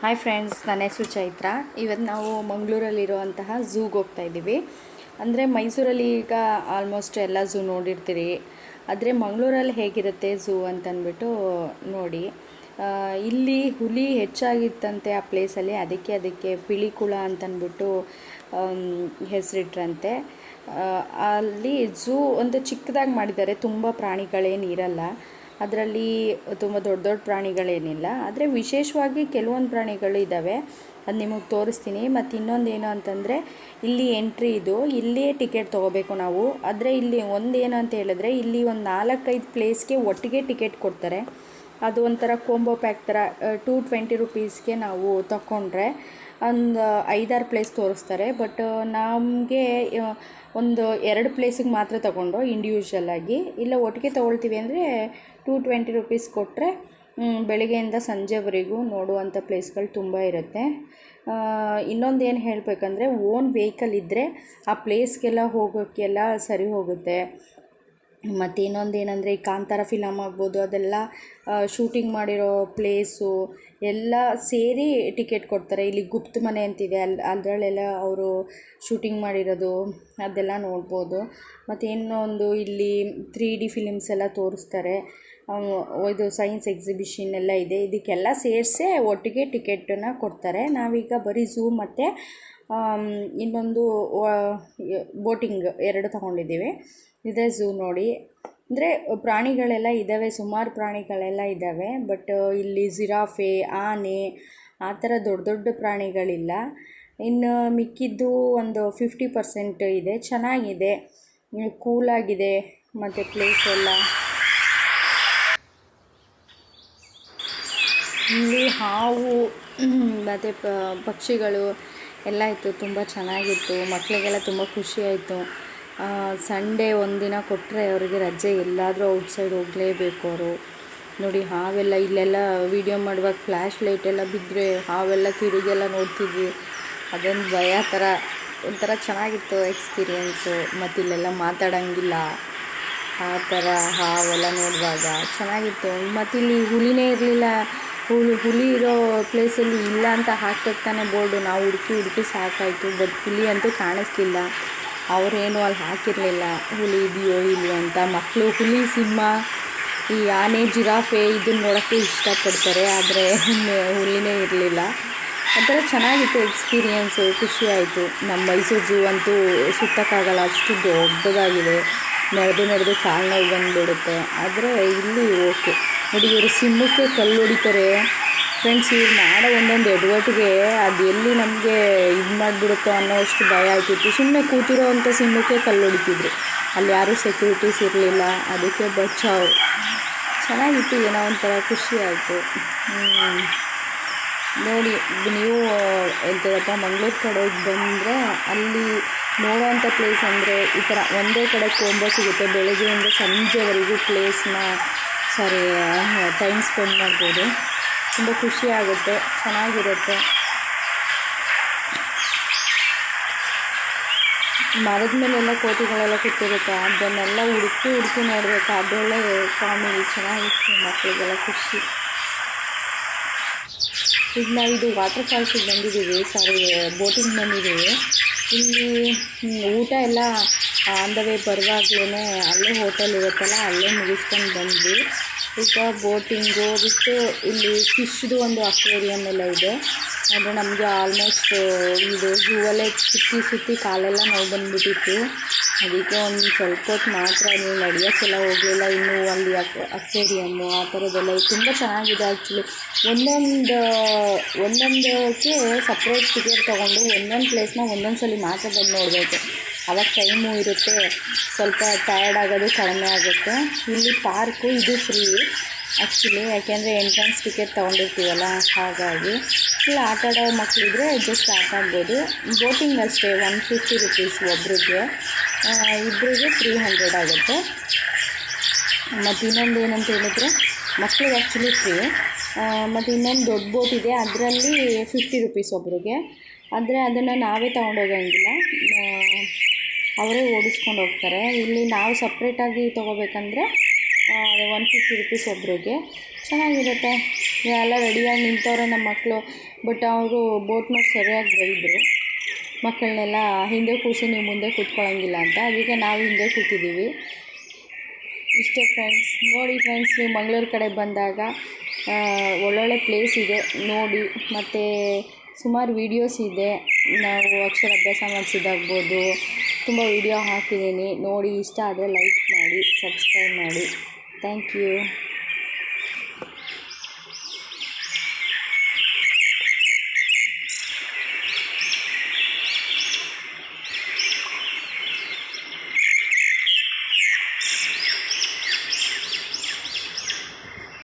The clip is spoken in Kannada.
ಹಾಯ್ ಫ್ರೆಂಡ್ಸ್ ನನ್ನ ಹೆಸರು ಚೈತ್ರ. ಇವತ್ತು ನಾವು ಮಂಗಳೂರಲ್ಲಿರುವಂತಹ ಝೂಗೆ ಹೋಗ್ತಾ ಇದ್ದೀವಿ. ಅಂದರೆ ಮೈಸೂರಲ್ಲಿ ಈಗ ಆಲ್ಮೋಸ್ಟ್ ಎಲ್ಲ ಝೂ ನೋಡಿರ್ತೀರಿ. ಆದರೆ ಮಂಗಳೂರಲ್ಲಿ ಹೇಗಿರುತ್ತೆ ಝೂ ಅಂತಂದ್ಬಿಟ್ಟು ನೋಡಿ. ಇಲ್ಲಿ ಹುಲಿ ಹೆಚ್ಚಾಗಿತ್ತಂತೆ ಆ ಪ್ಲೇಸಲ್ಲಿ ಅದಕ್ಕೆ ಅದಕ್ಕೆ ಪಿಳಿಕುಳ ಅಂತಂದ್ಬಿಟ್ಟು ಹೆಸರಿಟ್ರಂತೆ. ಅಲ್ಲಿ ಝೂ ಒಂದು ಚಿಕ್ಕದಾಗಿ ಮಾಡಿದ್ದಾರೆ, ತುಂಬ ಪ್ರಾಣಿಗಳೇನಿರಲ್ಲ ಅದರಲ್ಲಿ ತುಂಬ ದೊಡ್ಡ ದೊಡ್ಡ ಪ್ರಾಣಿಗಳೇನಿಲ್ಲ. ಆದರೆ ವಿಶೇಷವಾಗಿ ಕೆಲವೊಂದು ಪ್ರಾಣಿಗಳು ಇದ್ದಾವೆ ಅದು ನಿಮಗೆ ತೋರಿಸ್ತೀನಿ. ಮತ್ತು ಇನ್ನೊಂದು ಏನು ಅಂತಂದರೆ, ಇಲ್ಲಿ ಎಂಟ್ರಿ ಇದು. ಇಲ್ಲಿಯೇ ಟಿಕೆಟ್ ತೊಗೋಬೇಕು ನಾವು. ಆದರೆ ಇಲ್ಲಿ ಒಂದೇನು ಅಂತ ಹೇಳಿದ್ರೆ, ಇಲ್ಲಿ ಒಂದು ನಾಲ್ಕೈದು ಪ್ಲೇಸ್ಗೆ ಒಟ್ಟಿಗೆ ಟಿಕೆಟ್ ಕೊಡ್ತಾರೆ. ಅದು ಒಂಥರ ಕೋಂಬೋ ಪ್ಯಾಕ್ ಥರ ಟೂ ಟ್ವೆಂಟಿ ರುಪೀಸ್ಗೆ ನಾವು ತಗೊಂಡ್ರೆ ಒಂದು ಐದಾರು ಪ್ಲೇಸ್ ತೋರಿಸ್ತಾರೆ. ಬಟ್ ನಮಗೆ ಒಂದು ಎರಡು ಪ್ಲೇಸಿಗೆ ಮಾತ್ರ ತಗೊಂಡು ಇಂಡಿವಿಜುವಲ್ ಆಗಿ. ಇಲ್ಲ ಒಟ್ಟಿಗೆ ತೊಗೊಳ್ತೀವಿ ಅಂದರೆ ಟೂ ಟ್ವೆಂಟಿ ರುಪೀಸ್ ಕೊಟ್ಟರೆ ಬೆಳಿಗ್ಗೆಯಿಂದ ಸಂಜೆವರೆಗೂ ನೋಡುವಂಥ ಪ್ಲೇಸ್ಗಳು ತುಂಬ ಇರುತ್ತೆ. ಇನ್ನೊಂದು ಏನು ಹೇಳಬೇಕಂದ್ರೆ ಓನ್ ವೆಹಿಕಲ್ ಇದ್ದರೆ ಆ ಪ್ಲೇಸ್ಗೆಲ್ಲ ಹೋಗೋಕ್ಕೆಲ್ಲ ಸರಿ ಹೋಗುತ್ತೆ. ಮತ್ತು ಇನ್ನೊಂದು ಏನಂದರೆ ಈ ಕಾಂತಾರ ಫಿಲಮ್ ಆಗ್ಬೋದು, ಅದೆಲ್ಲ ಶೂಟಿಂಗ್ ಮಾಡಿರೋ ಪ್ಲೇಸು ಎಲ್ಲ ಸೇರಿ ಟಿಕೆಟ್ ಕೊಡ್ತಾರೆ. ಇಲ್ಲಿ ಗುಪ್ತ ಮನೆ ಅಂತಿದೆ ಅಲ್ಲಿ ಅದರಲ್ಲೆಲ್ಲ ಅವರು ಶೂಟಿಂಗ್ ಮಾಡಿರೋದು, ಅದೆಲ್ಲ ನೋಡ್ಬೋದು. ಮತ್ತು ಇನ್ನೊಂದು ಇಲ್ಲಿ ತ್ರೀ ಡಿ ಫಿಲಿಮ್ಸ್ ಎಲ್ಲ ತೋರಿಸ್ತಾರೆ. ಇದು ಸೈನ್ಸ್ ಎಕ್ಸಿಬಿಷನ್ ಎಲ್ಲ ಇದೆ. ಇದಕ್ಕೆಲ್ಲ ಸೇರಿಸೇ ಒಟ್ಟಿಗೆ ಟಿಕೆಟನ್ನು ಕೊಡ್ತಾರೆ. ನಾವೀಗ ಬರೀ ಝೂ ಮತ್ತು ಇನ್ನೊಂದು ಬೋಟಿಂಗ್ ಎರಡು ತಗೊಂಡಿದ್ದೀವಿ. ಇದೆ ಝೂ ನೋಡಿ. ಅಂದರೆ ಪ್ರಾಣಿಗಳೆಲ್ಲ ಇದ್ದಾವೆ, ಸುಮಾರು ಪ್ರಾಣಿಗಳೆಲ್ಲ ಇದ್ದಾವೆ, ಬಟ್ ಇಲ್ಲಿ ಜಿರಾಫೆ, ಆನೆ, ಆ ಥರ ದೊಡ್ಡ ದೊಡ್ಡ ಪ್ರಾಣಿಗಳಿಲ್ಲ. ಇನ್ನು ಮಿಕ್ಕಿದ್ದು ಒಂದು ಫಿಫ್ಟಿ ಪರ್ಸೆಂಟ್ ಇದೆ. ಚೆನ್ನಾಗಿದೆ. ಕೂಲಾಗಿದೆ. ಮತ್ತು ಪ್ಲೇಸ್ ಎಲ್ಲ. ಇಲ್ಲಿ ಹಾವು, ಮತ್ತು ಪಕ್ಷಿಗಳು ಎಲ್ಲ ಇತ್ತು ತುಂಬ ಚೆನ್ನಾಗಿತ್ತು ಮಕ್ಕಳಿಗೆಲ್ಲ ತುಂಬ ಖುಷಿ ಆಯಿತು. ಸಂಡೇ ಒಂದಿನ ಕೊಟ್ಟರೆ ಅವರಿಗೆ ರಜೆ ಎಲ್ಲಾದರೂ ಔಟ್ಸೈಡ್ ಹೋಗಲೇಬೇಕು ಅವರು. ನೋಡಿ, ಹಾವೆಲ್ಲ ಇಲ್ಲೆಲ್ಲ ವೀಡಿಯೋ ಮಾಡುವಾಗ ಫ್ಲ್ಯಾಶ್ ಲೈಟ್ ಎಲ್ಲ ಬಿದ್ದರೆ ಹಾವೆಲ್ಲ ತಿರುಗೆಲ್ಲ ನೋಡ್ತಿದ್ವಿ. ಅದೊಂದು ಭಯ ಥರ, ಒಂಥರ ಚೆನ್ನಾಗಿತ್ತು ಎಕ್ಸ್ಪೀರಿಯೆನ್ಸು ಮತ್ತು ಇಲ್ಲೆಲ್ಲ ಮಾತಾಡೋಂಗಿಲ್ಲ. ಆ ಥರ ಹಾವೆಲ್ಲ ನೋಡುವಾಗ. ಚೆನ್ನಾಗಿತ್ತು. ಮತ್ತು ಇಲ್ಲಿ ಹುಲಿನೇ ಇರಲಿಲ್ಲ. ಹುಲಿ ಹುಲಿ ಇರೋ ಪ್ಲೇಸಲ್ಲಿ ಇಲ್ಲ ಅಂತ ಹಾಕ್ಬೇಕು ತಾನೇ ಬೋರ್ಡು ನಾವು ಹುಡುಕಿ ಹುಡುಕಿ ಸಾಕಾಯಿತು. ಬಟ್ ಹುಲಿ ಅಂತೂ ಕಾಣಿಸ್ತಿಲ್ಲ ಅವರೇನು ಅಲ್ಲಿ ಹಾಕಿರಲಿಲ್ಲ. ಹುಲಿ ಇದೆಯೋ ಇಲ್ವೋ ಅಂತ. ಮಕ್ಕಳು ಹುಲಿ ಸಿಂಹ ಈ ಆನೆ, ಜಿರಾಫೆ ಇದನ್ನ ನೋಡೋಕ್ಕೆ ಇಷ್ಟಪಡ್ತಾರೆ. ಆದರೆ ಹುಲಿನೇ ಇರಲಿಲ್ಲ. ಒಂಥರ ಚೆನ್ನಾಗಿತ್ತು ಎಕ್ಸ್ಪೀರಿಯೆನ್ಸು ಖುಷಿ ಆಯಿತು. ನಮ್ಮ ಮೈಸೂರು ಝೂ ಅಂತೂ ಸುತ್ತಕ್ಕಾಗಲ್ಲ. ಅಷ್ಟು ದೊಡ್ಡದಾಗಿದೆ. ನಡೆದು ನಡೆದು ಕಾಲು ನೋವು ಬಂದುಬಿಡುತ್ತೆ. ಆದರೆ ಇಲ್ಲಿ ಓಕೆ ನೋಡಿ ಇವರು ಸಿಂಹಕ್ಕೆ ಕಲ್ಲು ಹೊಡಿತಾರೆ ಫ್ರೆಂಡ್ಸ್ ಇವ್ರು ಮಾಡೋ ಒಂದೊಂದು ಎಡವಟ್ಟಿಗೆ ಅದು ಎಲ್ಲಿ ನಮಗೆ ಇದು ಮಾಡಿಬಿಡುತ್ತೋ ಅನ್ನೋ ಅಷ್ಟು ಭಯ ಆಗ್ತಿತ್ತು. ಸುಮ್ಮನೆ ಕೂತಿರೋ ಅಂಥ ಸಿಂಹಕ್ಕೆ ಕಲ್ಲು ಹೊಡಿತಿದ್ರು ಅಲ್ಲಿ ಯಾರೂ ಸೆಕ್ಯೂರಿಟೀಸ್ ಇರಲಿಲ್ಲ. ಅದಕ್ಕೆ ಬಚಾವ್. ಚೆನ್ನಾಗಿತ್ತು, ಏನೋ ಒಂಥರ ಖುಷಿ ಆಯಿತು. ನೋಡಿ ನೀವು ಹೇಳ್ತೀರಪ್ಪ ಮಂಗಳೂರು ಕಡೆ ಬಂದರೆ ಅಲ್ಲಿ ನೋಡೋವಂಥ ಪ್ಲೇಸ್ ಅಂದರೆ ಈ ಥರ ಒಂದೇ ಕಡೆ ಕೋಂಬ ಸಿಗುತ್ತೆ. ಬೆಳಗ್ಗೆಯಿಂದ ಸಂಜೆವರೆಗೂ ಪ್ಲೇಸ್ನ ಸಾರಿ ಟೈಮ್ ಸ್ಪೆಂಡ್ ಮಾಡ್ಬೋದು. ತುಂಬ ಖುಷಿ ಆಗುತ್ತೆ ಚೆನ್ನಾಗಿರುತ್ತೆ. ಮರದ ಮೇಲೆಲ್ಲ ಕೋತಿಗಳೆಲ್ಲ ಕೂತಿರುತ್ತೆ, ಅದನ್ನೆಲ್ಲ ಹುಡುಕಿ ಹುಡುಕಿ ನೋಡಬೇಕು. ಅದೊಳ್ಳೆ ಕಾಮಿಡಿ ಚೆನ್ನಾಗಿತ್ತು ಮಕ್ಕಳಿಗೆಲ್ಲ ಖುಷಿ. ಈಗ ನಾವು ಇದು ವಾಟರ್ ಫಾಲ್ಸಿಗೆ ಬಂದಿದ್ದೀವಿ ಸಾರಿ ಬೋಟಿಂಗ್ ಬಂದಿದ್ದೀವಿ. ಇಲ್ಲಿ ಊಟ ಎಲ್ಲ ಆನ್ ದ ವೇ ಬರುವಾಗಲೇ ಅಲ್ಲೇ ಹೋಟೆಲ್ ಇರುತ್ತಲ್ಲ, ಅಲ್ಲೇ ಮುಗಿಸ್ಕೊಂಡು ಬಂದ್ವಿ. ಈಗ ಬೋಟಿಂಗು ವಿತ್ತು ಇಲ್ಲಿ ಫಿಶ್ದು ಒಂದು ಅಕ್ವೇರಿಯಮ್ ಎಲ್ಲ ಇದೆ. ಅಂದರೆ ನಮಗೆ ಆಲ್ಮೋಸ್ಟ್ ಇದು ಹೂವಲ್ಲೇ ಸುತ್ತಿ ಸುತ್ತಿ ಕಾಲೆಲ್ಲ ನೋವು ಬಂದುಬಿಟ್ಟಿತ್ತು. ಅದಕ್ಕೆ ಒಂದು ಸ್ವಲ್ಪ ಹೊತ್ತು ಮಾತ್ರ ನೀವು ನಡೆಯೋಕ್ಕೆಲ್ಲ ಹೋಗಲಿಲ್ಲ. ಇನ್ನೂ ಅಲ್ಲಿ ಅಕ್ ಅಕ್ವೇರಿಯಮ್ಮು ಆ ಥರದ್ದೆಲ್ಲ ತುಂಬ ಚೆನ್ನಾಗಿದೆ ಆ್ಯಕ್ಚುಲಿ ಒಂದೊಂದು, ಒಂದೊಂದಕ್ಕೆ ಸಪ್ರೇಟ್ ಟಿಕೆಟ್ ತೊಗೊಂಡು ಒಂದೊಂದು ಪ್ಲೇಸ್ನ ಒಂದೊಂದು ಸಲ ಮಾತ್ರ ಬಂದು ನೋಡಬೇಕು. ಅವಾಗ ಟೈಮು ಇರುತ್ತೆ. ಸ್ವಲ್ಪ ಟಯರ್ಡ್ ಆಗೋದು ಕಡಿಮೆ ಆಗುತ್ತೆ. ಇಲ್ಲಿ ಪಾರ್ಕು ಇದು ಫ್ರೀ ಆ್ಯಕ್ಚುಲಿ ಯಾಕೆಂದರೆ ಎಂಟ್ರೆನ್ಸ್ ಟಿಕೆಟ್ ತೊಗೊಂಡಿರ್ತೀವಲ್ಲ, ಹಾಗಾಗಿ. ಇಲ್ಲಿ ಆಟ ಆಡೋ ಮಕ್ಕಳಿದ್ರೆ ಜಸ್ಟ್ ಆಟ ಆಡ್ಬೋದು ಬೋಟಿಂಗ್ ಅಷ್ಟೇ ಒನ್ ಫಿಫ್ಟಿ ರುಪೀಸ್ ಒಬ್ರಿಗೆ. ಇಬ್ಬರಿಗೆ ತ್ರೀ ಹಂಡ್ರೆಡ್ ಆಗುತ್ತೆ. ಮತ್ತು ಇನ್ನೊಂದು ಏನಂತ ಹೇಳಿದ್ರೆ ಮಕ್ಕಳಿಗೆ ಆ್ಯಕ್ಚುಲಿ ಫ್ರೀ ಮತ್ತು ಇನ್ನೊಂದು ದೊಡ್ಡ ಬೋಟ್ ಇದೆ. ಅದರಲ್ಲಿ ಫಿಫ್ಟಿ ರುಪೀಸ್ ಒಬ್ರಿಗೆ. ಆದರೆ ಅದನ್ನು ನಾವೇ ತೊಗೊಂಡೋಗಂಗಿಲ್ಲ ಅವರೇ ಓಡಿಸ್ಕೊಂಡು ಹೋಗ್ತಾರೆ. ಇಲ್ಲಿ ನಾವು ಸಪ್ರೇಟಾಗಿ ತೊಗೋಬೇಕಂದ್ರೆ ಒನ್ ಫಿಫ್ಟಿ ರುಪೀಸ್ ಒಬ್ರಿಗೆ. ಚೆನ್ನಾಗಿರುತ್ತೆ. ಎಲ್ಲ ರೆಡಿಯಾಗಿ ನಿಂತವ್ರೆ ನಮ್ಮ ಮಕ್ಕಳು ಬಟ್ ಅವರು ಬೋಟ್ ನೋಡಿ ಸರಿಯಾಗಿ ಬೈದರು ಮಕ್ಕಳನ್ನೆಲ್ಲ ಹಿಂದೆ ಕೂಸಿ ನೀವು ಮುಂದೆ ಕೂತ್ಕೊಳ್ಳೋಂಗಿಲ್ಲ ಅಂತ. ಅದಕ್ಕೆ ನಾವು ಹಿಂದೆ ಕೂತಿದ್ದೀವಿ. ಇಷ್ಟೇ ಫ್ರೆಂಡ್ಸ್ ನೋಡಿ ಫ್ರೆಂಡ್ಸ್ ನೀವು ಮಂಗಳೂರು ಕಡೆ ಬಂದಾಗ ಒಳ್ಳೊಳ್ಳೆ ಪ್ಲೇಸ್ ಇದೆ. ನೋಡಿ, ಮತ್ತು ಸುಮಾರು ವೀಡಿಯೋಸ್ ಇದೆ. ನಾವು ಅಕ್ಷರಾಭ್ಯಾಸ ಮಾಡಿಸಿದಾಗ್ಬೋದು ತುಂಬ ವೀಡಿಯೋ ಹಾಕಿದ್ದೀನಿ. ನೋಡಿ ಇಷ್ಟ ಆದರೆ ಲೈಕ್ ಮಾಡಿ ಸಬ್ಸ್ಕ್ರೈಬ್ ಮಾಡಿ. Thank you.